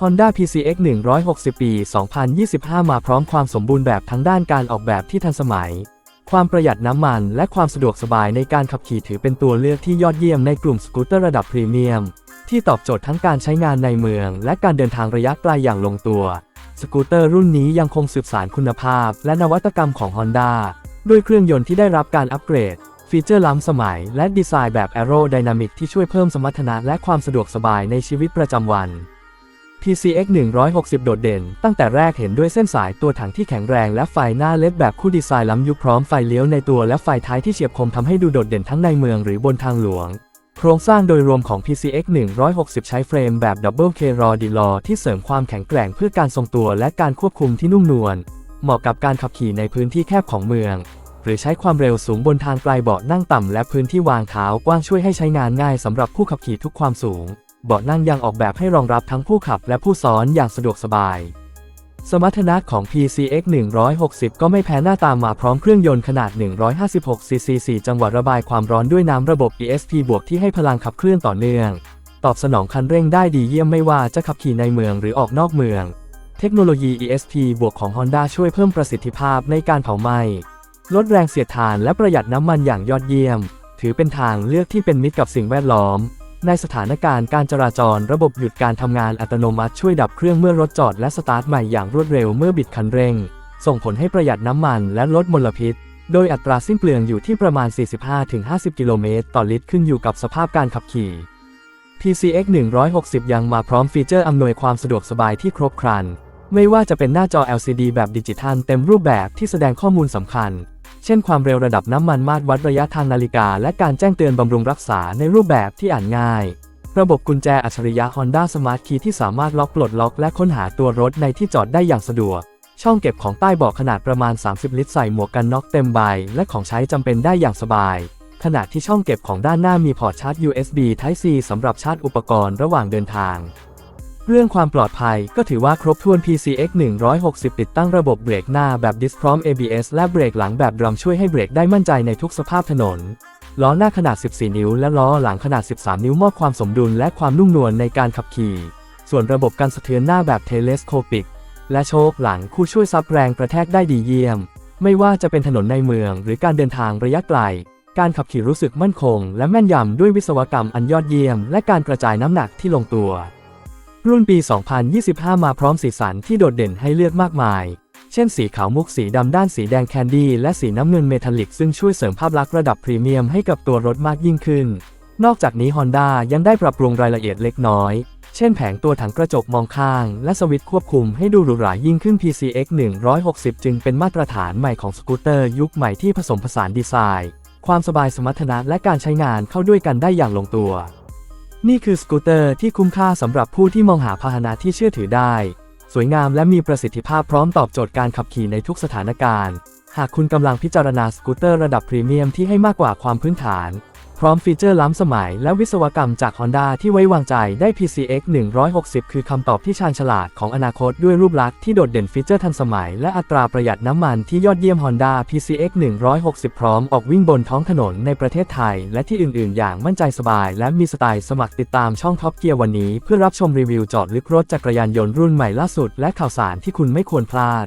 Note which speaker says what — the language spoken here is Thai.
Speaker 1: Honda PCX 160 ปี 2025 มาพร้อมความสมบูรณ์แบบทั้งด้านการออกแบบที่ทันสมัย ความประหยัดน้ำมันและความสะดวกสบายในการขับขี่ถือเป็นตัวเลือกที่ยอดเยี่ยมในกลุ่มสกูตเตอร์ระดับพรีเมียม ที่ตอบโจทย์ทั้งการใช้งานในเมือง และการเดินทางระยะไกลอย่างลงตัว สกูตเตอร์รุ่นนี้ยังคงสืบสานคุณภาพ และนวัตกรรมของ Honda ด้วยเครื่องยนต์ที่ได้รับการอัปเกรด ฟีเจอร์ล้ำสมัย และดีไซน์แบบ Aerodynamic ที่ช่วยเพิ่มสมรรถนะและความสะดวกสบายในชีวิตประจำวัน PCX 160 โดดเด่น ตั้งแต่แรกเห็นด้วยเส้นสายตัวถังที่แข็งแรงและไฟหน้าเล็ดแบบคู่ดีไซน์ล้ำยุคพร้อมไฟเลี้ยวในตัวและไฟท้ายที่เฉียบคมทำให้ดูโดดเด่นทั้งในเมืองหรือบนทางหลวงโครงสร้างโดยรวมของ PCX 160 ใช้เฟรมแบบ Double K r o d i l o ที่เสริมความแข็งแกร่งเพื่อการทรงตัวและการควบคุมที่นุ่มนวล เหมาะกับการขับขี่ในพื้นที่แคบของเมือง หรือใช้ความเร็วสูงบนทางไกลเบาะนั่งต่ำและพื้นที่วางเท้ากว้างช่วยให้ใช้งานง่ายสำหรับผู้ขับขี่ทุกความสูง เบาะนั่งยังออกแบบให้รองรับทั้งผู้ขับและผู้ซ้อนอย่างสะดวกสบาย สมรรถนะของ PCX 160 ก็ไม่แพ้หน้าตามาพร้อมเครื่องยนต์ขนาด 156 cc 4จังหวะระบายความร้อนด้วยน้ำระบบ ESP บวกที่ให้พลังขับเคลื่อนต่อเนื่อง ตอบสนองคันเร่งได้ดีเยี่ยมไม่ว่าจะขับขี่ในเมืองหรือออกนอกเมือง เทคโนโลยี ESP บวกของ Honda ช่วยเพิ่มประสิทธิภาพในการเผาไหม้ลดแรงเสียดทานและประหยัดน้ำมันอย่างยอดเยี่ยม ถือเป็นทางเลือกที่เป็นมิตรกับสิ่งแวดล้อม ในสถานการณ์การจราจรระบบหยุดการทำงานอัตโนมัติช่วยดับเครื่องเมื่อรถจอดและสตาร์ทใหม่อย่างรวดเร็วเมื่อบิดคันเร่ง ส่งผลให้ประหยัดน้ำมันและลดมลพิษ โดยอัตราสิ้นเปลืองอยู่ที่ประมาณ 45-50 กิโลเมตรต่อลิตรขึ้นอยู่กับสภาพการขับขี่ PCX 160 ยังมาพร้อมฟีเจอร์อำนวยความสะดวกสบายที่ครบครัน ไม่ว่าจะเป็นหน้าจอ LCD แบบดิจิทัลเต็มรูปแบบที่แสดงข้อมูลสำคัญ เช่นความเร็วระดับน้ำมันมาตรวัดระยะทางนาฬิกา และการแจ้งเตือนบำรุงรักษาในรูปแบบที่อ่านง่าย ระบบกุญแจอัจฉริยะ Honda Smart Key ที่สามารถล็อกปลดล็อกและค้นหาตัวรถในที่จอดได้อย่างสะดวก ช่องเก็บของใต้เบาะขนาดประมาณ 30 ลิตรใส่หมวกกันน็อกเต็มใบ และของใช้จำเป็นได้อย่างสบาย ขณะที่ช่องเก็บของด้านหน้ามีพอร์ตชาร์จ USB Type C สำหรับชาร์จอุปกรณ์ระหว่างเดินทาง เรื่องความปลอดภัยก็ถือว่าครบถ้วน PCX 160 ติดตั้งระบบเบรกหน้าแบบดิสพร้อม ABS และเบรกหลังแบบดรัมช่วยให้เบรกได้มั่นใจในทุกสภาพถนน ล้อหน้าขนาด 14 นิ้ว และล้อหลังขนาด 13 นิ้วมอบความสมดุลและความนุ่มนวลในการขับขี่ ส่วนระบบการสะเทือนหน้าแบบเทเลสโคปิก และโชคหลังคู่ช่วยซับแรงกระแทกได้ดีเยี่ยม ไม่ว่าจะเป็นถนนในเมือง หรือการเดินทางระยะไกล การขับขี่รู้สึกมั่นคง และแม่นยำด้วยวิศวกรรมอันยอดเยี่ยม และการกระจายน้ำหนักที่ลงตัว รุ่นปี 2025 มาพร้อมสีสันที่โดดเด่นให้เลือกมากมาย เช่นสีขาวมุกสีดำด้านสีแดงแคนดี้และสีน้ำเงินเมทัลลิกซึ่งช่วยเสริมภาพลักษณ์ระดับพรีเมียมให้กับตัวรถมากยิ่งขึ้น นอกจากนี้ Honda ยังได้ปรับปรุงรายละเอียดเล็กน้อย เช่นแผงตัวถังกระจกมองข้าง และสวิตช์ควบคุมให้ดูหรูหรายิ่งขึ้น PCX 160 จึงเป็นมาตรฐานใหม่ของสกูตเตอร์ยุคใหม่ที่ผสมผสานดีไซน์ ความสบายสมรรถนะและการใช้งานเข้าด้วยกันได้อย่างลงตัว นี่คือสกูตเตอร์ที่คุ้มค่าสำหรับผู้ที่มองหาพาหนะที่เชื่อถือได้ สวยงามและมีประสิทธิภาพพร้อมตอบโจทย์การขับขี่ในทุกสถานการณ์ หากคุณกำลังพิจารณาสกูตเตอร์ระดับพรีเมียมที่ให้มากกว่าความพื้นฐาน พร้อมฟีเจอร์ล้ำสมัยและวิศวกรรมจาก Honda ที่ไว้วางใจได้ PCX 160 คือคำตอบที่ชาญฉลาดของอนาคตด้วยรูปลักษณ์ที่โดดเด่นฟีเจอร์ทันสมัย และอัตราประหยัดน้ำมันที่ยอดเยี่ยม Honda PCX 160 พร้อมออกวิ่งบนท้องถนนในประเทศไทย และที่อื่น ๆ อย่างมั่นใจสบาย และมีสไตล์สมัครติดตามช่องท็อปเกียร์วันนี้ เพื่อรับชมรีวิวจอดลึกรถจักรยานยนต์รุ่นใหม่ล่าสุด และข่าวสารที่คุณไม่ควรพลาด